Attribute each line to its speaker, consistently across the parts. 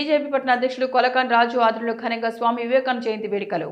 Speaker 1: BJP పట్టణ అధ్యక్షుడు కొలకాన్ రాజు ఆధ్వర్యంలో ఘనంగా స్వామి వివేకానంద జయంతి వేడుకలు.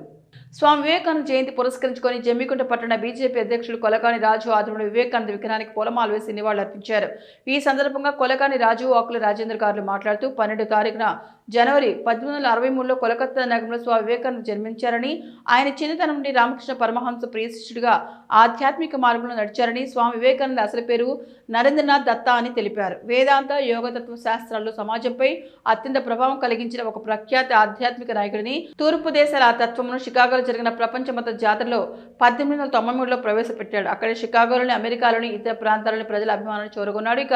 Speaker 1: స్వామి వివేకానంద జయంతి పురస్కరించుకొని జమ్మికుంట పట్టణ బీజేపీ అధ్యక్షుడు కొలకాని రాజు ఆధ్వర్యంలో వివేకానంద విగ్రహానికి పొలమాలు వేసి నివాళులర్పించారు. ఈ సందర్భంగా కొలకాని రాజు ఆకుల రాజేంద్ర గారు మాట్లాడుతూ పన్నెండు తారీఖున జనవరి పద్దెనిమిది వందల అరవై మూడులో కోలకత్తా నగరంలో స్వామి వివేకానంద జన్మించారని ఆయన చిన్నతనం నుండి రామకృష్ణ పరమహంస ప్రియశిష్యుడిగా ఆధ్యాత్మిక మార్గంలో నడిచారని స్వామి వివేకానంద అసలు పేరు నరేంద్రనాథ్ దత్తా అని తెలిపారు. వేదాంత యోగతత్వ శాస్త్రాల్లో సమాజంపై అత్యంత ప్రభావం కలిగించిన ఒక ప్రఖ్యాత ఆధ్యాత్మిక నాయకుడిని తూర్పు దేశాల ఆ తత్వమును షికాగోలో జరిగిన ప్రపంచ మత జాతరలో పద్దెనిమిది వందల తొంభై మూడులో ప్రవేశపెట్టాడు. అక్కడ షికాగోలోని అమెరికాలోని ఇతర ప్రాంతాలని ప్రజల అభిమానాన్ని చూరగొన్నాడు. ఇక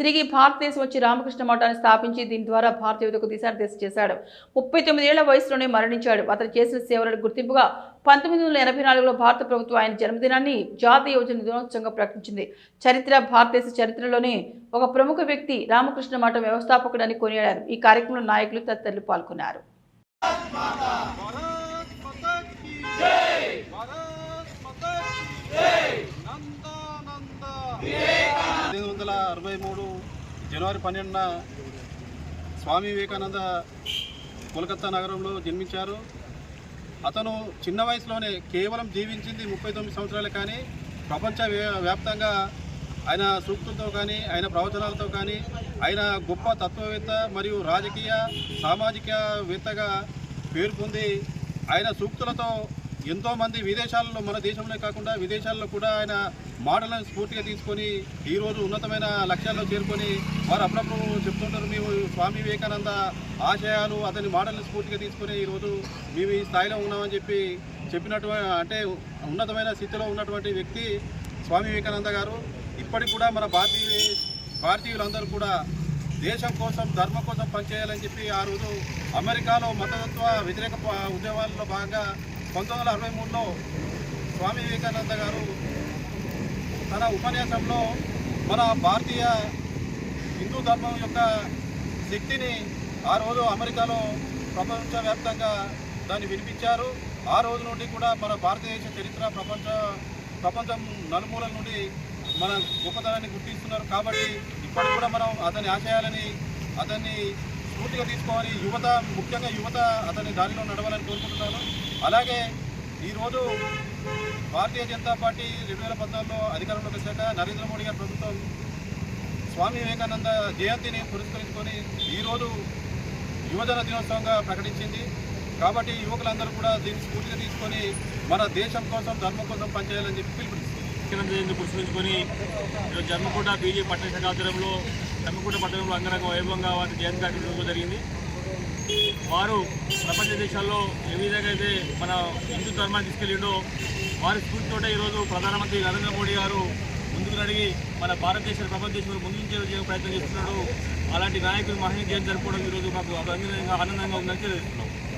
Speaker 1: తిరిగి భారతదేశం వచ్చి రామకృష్ణ మఠాన్ని స్థాపించి దీని ద్వారా భారత దిశ దేశ చేశాడు ముప్పై తొమ్మిదేళ్ళ వయసులోనే మరణించాడు అతను చేసిన సేవలకు గుర్తింపుగా పంతొమ్మిది వందల ఎనభై నాలుగులో భారత ప్రభుత్వం ఆయన జన్మదినాన్ని జాతీయ యువజన దినోత్సవంగా ప్రకటించింది చరిత్ర భారతదేశ చరిత్రలోనే ఒక ప్రముఖ వ్యక్తి రామకృష్ణ మఠం వ్యవస్థాపకుడని కొనియాడారు ఈ కార్యక్రమంలో నాయకులు తదితరులు పాల్గొన్నారు
Speaker 2: పంతొమ్మిది వందల అరవై మూడు జనవరి పన్నెండున స్వామి వివేకానంద కోల్కతా నగరంలో జన్మించారు. అతను చిన్న వయసులోనే కేవలం జీవించింది ముప్పై తొమ్మిది సంవత్సరాలే కానీ ప్రపంచ వ్యాప్తంగా ఆయన సూక్తులతో కానీ ఆయన ప్రవచనాలతో కానీ ఆయన గొప్ప తత్వవేత్త మరియు రాజకీయ సామాజికవేత్తగా పేరు పొంది ఆయన సూక్తులతో ఎంతోమంది విదేశాలలో మన దేశంలో కాకుండా విదేశాల్లో కూడా ఆయన మోడల్ని స్ఫూర్తిగా తీసుకొని ఈరోజు ఉన్నతమైన లక్ష్యాల్లో చేరుకొని వారు అప్పుడప్పుడు చెప్తుంటారు మేము స్వామి వివేకానంద ఆశయాలు అతని మోడల్ని స్ఫూర్తిగా తీసుకొని ఈరోజు మేము ఈ స్థాయిలో ఉన్నామని చెప్పి చెప్పినటువంటి అంటే ఉన్నతమైన స్థితిలో ఉన్నటువంటి వ్యక్తి స్వామి వివేకానంద గారు. ఇప్పటికి కూడా మన భారతీయ భారతీయులందరూ కూడా దేశం కోసం ధర్మం కోసం పనిచేయాలని చెప్పి ఆ రోజు అమెరికాలో మతతత్వ వ్యతిరేక ఉద్యమాల్లో భాగంగా పంతొమ్మిది వందల అరవై మూడులో స్వామి వివేకానంద గారు తన ఉపన్యాసంలో మన భారతీయ హిందూ ధర్మం యొక్క శక్తిని ఆ రోజు అమెరికాలో ప్రపంచవ్యాప్తంగా దాన్ని వినిపించారు. ఆ రోజు నుండి కూడా మన భారతదేశ చరిత్ర ప్రపంచ ప్రపంచం నలుమూలల నుండి మన గొప్పతనాన్ని గుర్తిస్తున్నారు. కాబట్టి ఇప్పటికి కూడా మనం అతని ఆశయాలని అతన్ని స్ఫూర్తిగా తీసుకోవాలి. యువత ముఖ్యంగా యువత అతని దారిలో నడవాలని కోరుకుంటున్నాను. అలాగే ఈరోజు భారతీయ జనతా పార్టీ రెండు వేల పద్నాలుగులో అధికారంలోకి వచ్చాక నరేంద్ర మోడీ గారి ప్రభుత్వం స్వామి వివేకానంద జయంతిని పురస్కరించుకొని ఈరోజు యువజన దినోత్సవంగా ప్రకటించింది. కాబట్టి యువకులందరూ కూడా దీన్ని స్ఫూర్తిగా తీసుకొని మన దేశం కోసం ధర్మం కోసం పనిచేయాలని చెప్పి పిలుపునిస్తుంది
Speaker 3: జయంతి పురస్కరించుకొని ఈరోజు జన్మకూట బీజేపీ పట్టణ శాఖ ఆధ్వర్యంలో జన్మకూట పట్టణంలో అంగరంగ వైభవంగా వారి జయంతి కార్యక్రమం జరిగింది. వారు ప్రపంచ దేశాల్లో ఏ విధంగా అయితే మన హిందూ ధర్మాన్ని తీసుకెళ్ళిండో వారి స్ఫూర్తితోటే ఈరోజు ప్రధానమంత్రి నరేంద్ర మోడీ గారు ముందుకు నడిగి మన భారతదేశ ప్రపంచ దేశంలో ప్రయత్నం చేస్తున్నాడు. అలాంటి నాయకులు మహిళ జయంతి జరుపుకోవడం ఈరోజు మాకు అభినందనగా ఆనందంగా ఉందని తెలుస్తున్నాం